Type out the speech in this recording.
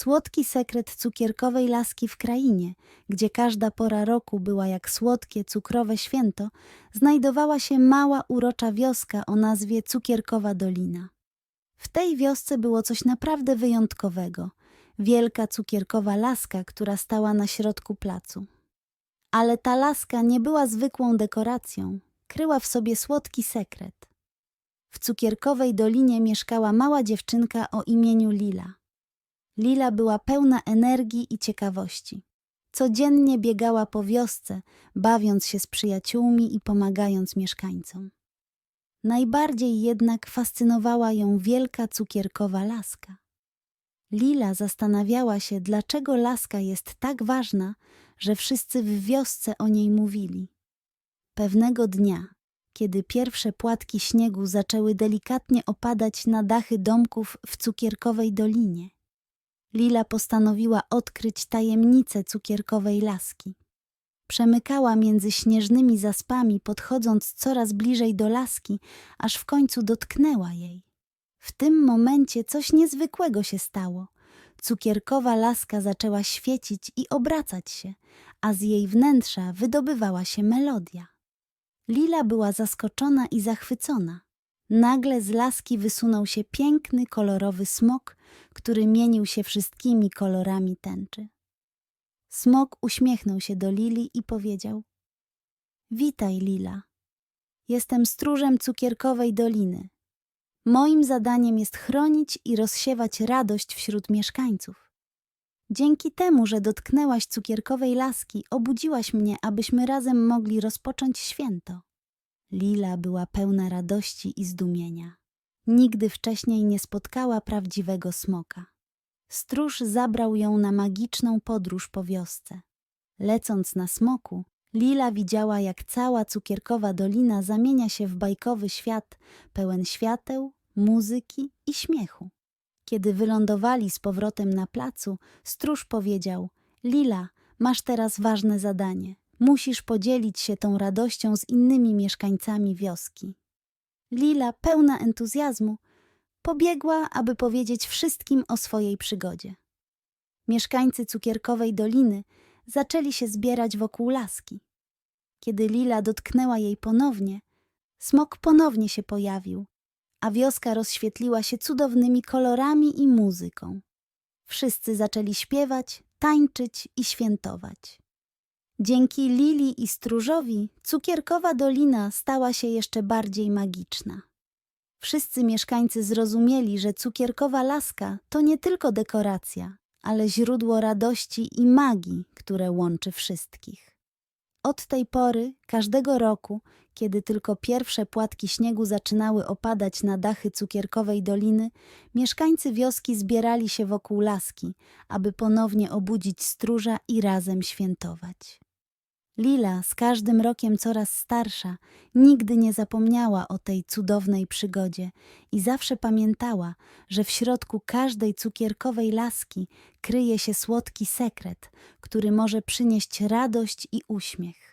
Słodki sekret cukierkowej laski w krainie, gdzie każda pora roku była jak słodkie, cukrowe święto, znajdowała się mała, urocza wioska o nazwie Cukierkowa Dolina. W tej wiosce było coś naprawdę wyjątkowego. Wielka cukierkowa laska, która stała na środku placu. Ale ta laska nie była zwykłą dekoracją, kryła w sobie słodki sekret. W cukierkowej dolinie mieszkała mała dziewczynka o imieniu Lila. Lila była pełna energii i ciekawości. Codziennie biegała po wiosce, bawiąc się z przyjaciółmi i pomagając mieszkańcom. Najbardziej jednak fascynowała ją wielka cukierkowa laska. Lila zastanawiała się, dlaczego laska jest tak ważna, że wszyscy w wiosce o niej mówili. Pewnego dnia, kiedy pierwsze płatki śniegu zaczęły delikatnie opadać na dachy domków w cukierkowej dolinie, Lila postanowiła odkryć tajemnicę cukierkowej laski. Przemykała między śnieżnymi zaspami, podchodząc coraz bliżej do laski, aż w końcu dotknęła jej. W tym momencie coś niezwykłego się stało. Cukierkowa laska zaczęła świecić i obracać się, a z jej wnętrza wydobywała się melodia. Lila była zaskoczona i zachwycona. Nagle z laski wysunął się piękny, kolorowy smok, który mienił się wszystkimi kolorami tęczy. Smok uśmiechnął się do Lili i powiedział: Witaj, Lila. Jestem stróżem cukierkowej doliny. Moim zadaniem jest chronić i rozsiewać radość wśród mieszkańców. Dzięki temu, że dotknęłaś cukierkowej laski, obudziłaś mnie, abyśmy razem mogli rozpocząć święto. Lila była pełna radości i zdumienia. Nigdy wcześniej nie spotkała prawdziwego smoka. Stróż zabrał ją na magiczną podróż po wiosce. Lecąc na smoku, Lila widziała, jak cała cukierkowa dolina zamienia się w bajkowy świat pełen świateł, muzyki i śmiechu. Kiedy wylądowali z powrotem na placu, stróż powiedział: Lila, masz teraz ważne zadanie. Musisz podzielić się tą radością z innymi mieszkańcami wioski. Lila, pełna entuzjazmu, pobiegła, aby powiedzieć wszystkim o swojej przygodzie. Mieszkańcy cukierkowej doliny zaczęli się zbierać wokół laski. Kiedy Lila dotknęła jej ponownie, smok ponownie się pojawił, a wioska rozświetliła się cudownymi kolorami i muzyką. Wszyscy zaczęli śpiewać, tańczyć i świętować. Dzięki Lili i stróżowi cukierkowa dolina stała się jeszcze bardziej magiczna. Wszyscy mieszkańcy zrozumieli, że cukierkowa laska to nie tylko dekoracja, ale źródło radości i magii, które łączy wszystkich. Od tej pory, każdego roku, kiedy tylko pierwsze płatki śniegu zaczynały opadać na dachy cukierkowej doliny, mieszkańcy wioski zbierali się wokół laski, aby ponownie obudzić stróża i razem świętować. Lila, z każdym rokiem coraz starsza, nigdy nie zapomniała o tej cudownej przygodzie i zawsze pamiętała, że w środku każdej cukierkowej laski kryje się słodki sekret, który może przynieść radość i uśmiech.